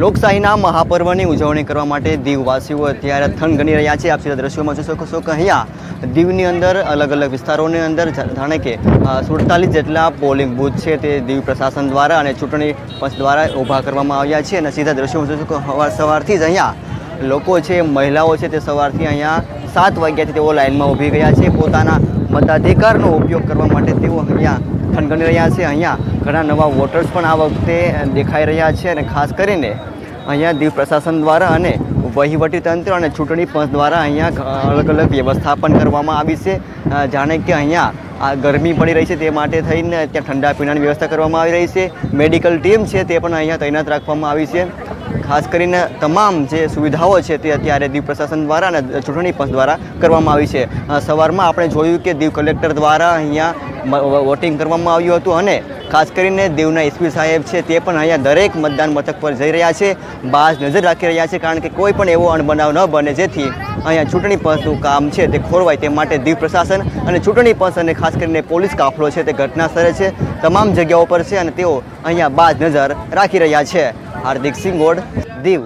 લોકશાહીના મહાપર્વની ઉજવણી કરવા માટે દીવવાસીઓ અત્યારે થન ગણી રહ્યા છે. આપ સીધા દ્રશ્યોમાં જોઈ શકો છો કે અહીંયા દીવની અંદર અલગ અલગ વિસ્તારોની અંદર જાણે કે સુડતાલીસ જેટલા પોલિંગ બૂથ છે તે દીવ પ્રશાસન દ્વારા અને ચૂંટણી પંચ દ્વારા ઊભા કરવામાં આવ્યા છે. અને સીધા દ્રશ્યોમાં જોઈ શકો સવાર સવારથી જ અહીંયા લોકો છે, મહિલાઓ છે તે સવારથી અહીંયા સાત વાગ્યાથી તેઓ લાઇનમાં ઊભી ગયા છે. પોતાના મતાધિકારનો ઉપયોગ કરવા માટે તેઓ અહીંયા થનગની રહ્યા છે. અહીંયા ઘણા નવા વોટર્સ પણ આ વખતે દેખાઈ રહ્યા છે અને ખાસ કરીને અહીંયા દીવ પ્રશાસન દ્વારા અને વહીવટી તંત્ર અને ચૂંટણી પંચ દ્વારા અહીંયા અલગ અલગ અલગ વ્યવસ્થાપન કરવામાં આવી છે. જાણે કે અહીંયા આ ગરમી પડી રહી છે તે માટે થઈને ત્યાં ઠંડા પીણાની વ્યવસ્થા કરવામાં આવી રહી છે. મેડિકલ ટીમ છે તે પણ અહીંયા તૈનાત રાખવામાં આવી છે. ખાસ કરીને તમામ જે સુવિધાઓ છે તે અત્યારે દીવ પ્રશાસન દ્વારા અને ચૂંટણી પંચ દ્વારા કરવામાં આવી છે. સવારમાં આપણે જોયું કે દીવ કલેક્ટર દ્વારા અહીંયા વોટિંગ કરવામાં આવ્યું હતું અને ખાસ કરીને દેવના એસપી સાહેબ છે, તે પણ અહીંયા દરેક મતદાન મથક પર જઈ રહ્યા છે. બાજ નજર રાખી રહ્યા છે, કારણ કે કોઈ પણ એવો અણબનાવ ન બને, જેથી અહીંયા ચૂંટણી પંચનું કામ છે, તે ખોરવાય તે માટે દીવ પ્રશાસન અને ચૂંટણી પંચ અને ખાસ કરીને પોલીસ કાફલો છે, તે ઘટના સ્થળે છે. તમામ જગ્યાઓ પર છે અને તેઓ અહીંયા બાજ નજર રાખી રહ્યા છે. હાર્દિક સિંગોડ દીવ.